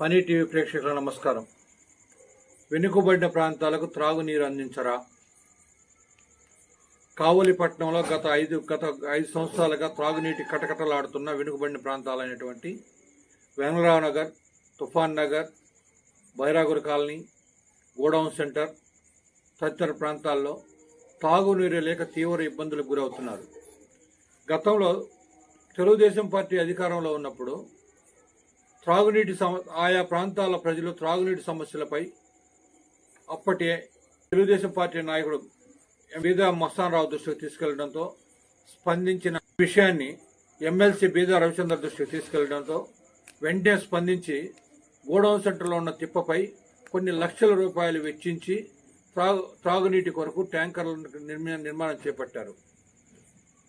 పని టీవీ ప్రేక్షకుల నమస్కారం. వెనుకబడిన ప్రాంతాలకు త్రాగునీరు అందించరా? కావలిపట్నంలో గత ఐదు గత ఐదు సంవత్సరాలుగా త్రాగునీటి కటకటలాడుతున్న వెనుకబడిన ప్రాంతాలైనటువంటి Vengal Rao Nagar Toofan Nagar Bairaguru colony godown centre తదితర ప్రాంతాల్లో తాగునీరు లేక తీవ్ర ఇబ్బందులకు గురవుతున్నారు. గతంలో తెలుగుదేశం పార్టీ అధికారంలో ఉన్నప్పుడు త్రాగునీటి సమ ఆయా ప్రాంతాల ప్రజలు త్రాగునీటి సమస్యలపై అప్పటి తెలుగుదేశం పార్టీ నాయకుడు బీదా మస్తాన్ రావు దృష్టికి తీసుకెళ్ళడంతో స్పందించిన విషయాన్ని ఎమ్మెల్సీ బీదా రవిచంద్ర దృష్టికి తీసుకెళ్ళడంతో వెంటనే స్పందించి గోడౌన్ సెంటర్లో ఉన్న తిప్పపై కొన్ని లక్షల రూపాయలు వెచ్చించి త్రాగు త్రాగునీటి కొరకు ట్యాంకర్లను నిర్మా- నిర్మాణం చేపట్టారు.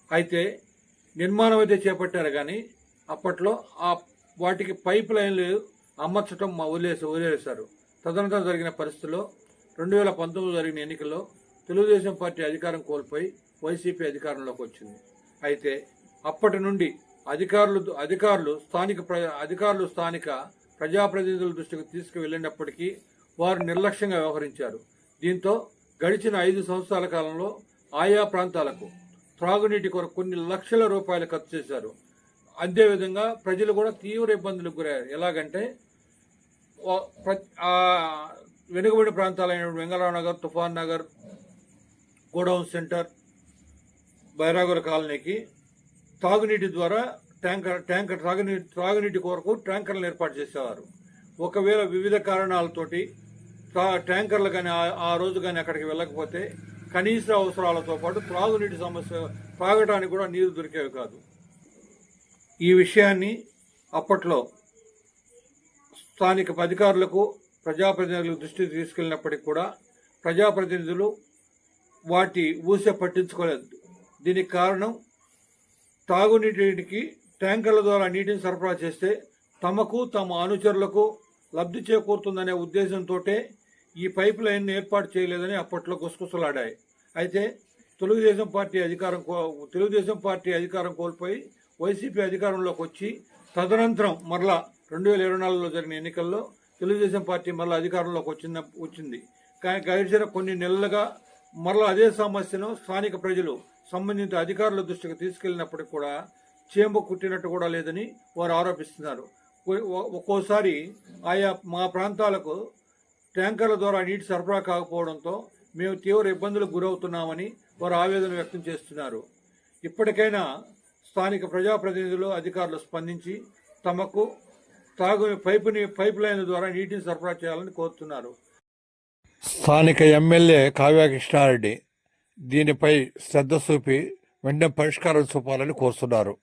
అయితే నిర్మాణం అయితే చేపట్టారు కానీ అప్పట్లో ఆ వాటికి పైప్ లైన్లు అమర్చడం మా వదిలేసి వదిలేశారు. తదనంతరం జరిగిన పరిస్థితుల్లో రెండు వేల పంతొమ్మిది జరిగిన ఎన్నికల్లో తెలుగుదేశం పార్టీ అధికారం కోల్పోయి వైసీపీ అధికారంలోకి వచ్చింది. అయితే అప్పటి నుండి అధికారులు అధికారులు స్థానిక అధికారులు స్థానిక ప్రజాప్రతినిధుల దృష్టికి తీసుకువెళ్ళినప్పటికీ వారు నిర్లక్ష్యంగా వ్యవహరించారు. దీంతో గడిచిన ఐదు సంవత్సరాల కాలంలో ఆయా ప్రాంతాలకు త్రాగునీటి కొరకు కొన్ని లక్షల రూపాయలు ఖర్చు చేశారు. అదేవిధంగా ప్రజలు కూడా తీవ్ర ఇబ్బందులకు గురయ్యారు. ఎలాగంటే వెనుకబడి ప్రాంతాలైన వెంగళరావు నగర్ తుఫాన్ నగర్ గోడౌన్ సెంటర్ బైరాగుల కాలనీకి తాగునీటి ద్వారా ట్యాంకర్ ట్యాంకర్ త్రాగునీటి త్రాగునీటి కొరకు ట్యాంకర్లను ఏర్పాటు చేసేవారు. ఒకవేళ వివిధ కారణాలతోటి ట్యాంకర్లు కానీ ఆ- ఆ రోజు కానీ అక్కడికి వెళ్ళకపోతే కనీస అవసరాలతో పాటు త్రాగునీటి సమస్య త్రాగడానికి కూడా నీరు దొరికేవి కాదు. ఈ విషయాన్ని అప్పట్లో స్థానిక అధికారులకు ప్రజాప్రతినిధుల దృష్టికి తీసుకెళ్ళినప్పటికీ కూడా ప్రజాప్రతినిధులు వాటి ఊసే పట్టించుకోలేదు. దీనికి కారణం తాగునీటికి ట్యాంకర్ల ద్వారా నీటిని సరఫరా చేస్తే తమకు తమ అనుచరులకు లబ్ధి చేకూరుతుందనే ఉద్దేశంతో ఈ పైప్ లైన్ ఏర్పాటు చేయలేదని అప్పట్లో గుసగుసలాడాయి. అయితే తెలుగుదేశం పార్టీ అధికారం కో- తెలుగుదేశం పార్టీ అధికారం కోల్పోయి వైసీపీ అధికారంలోకి వచ్చి తదనంతరం మరలా రెండు వేల ఇరవై నాలుగులో జరిగిన ఎన్నికల్లో తెలుగుదేశం పార్టీ మరలా అధికారంలోకి వచ్చిన వచ్చింది. కానీ గడిచిన కొన్ని నెలలుగా మరలా అదే సమస్యను స్థానిక ప్రజలు సంబంధిత అధికారుల దృష్టికి తీసుకెళ్ళినప్పటికీ కూడా చేంబు కుట్టినట్టు కూడా లేదని వారు ఆరోపిస్తున్నారు. ఒక్కోసారి ఆయా మా ప్రాంతాలకు ట్యాంకర్ల ద్వారా నీటి సరఫరా కాకపోవడంతో మేము తీవ్ర ఇబ్బందులకు గురవుతున్నామని వారు ఆవేదన వ్యక్తం చేస్తున్నారు. ఇప్పటికైనా స్థానిక ప్రజాప్రతినిధులు అధికారులు స్పందించి తమకు తాగు పైపుని పైప్ లైన్ ద్వారా నీటిని సరఫరా చేయాలని కోరుతున్నారు. స్థానిక ఎమ్మెల్యే కావ్య కృష్ణారెడ్డి దీనిపై శ్రద్ధ చూపి వెంటనే పరిష్కారం చూపాలని కోరుతున్నారు.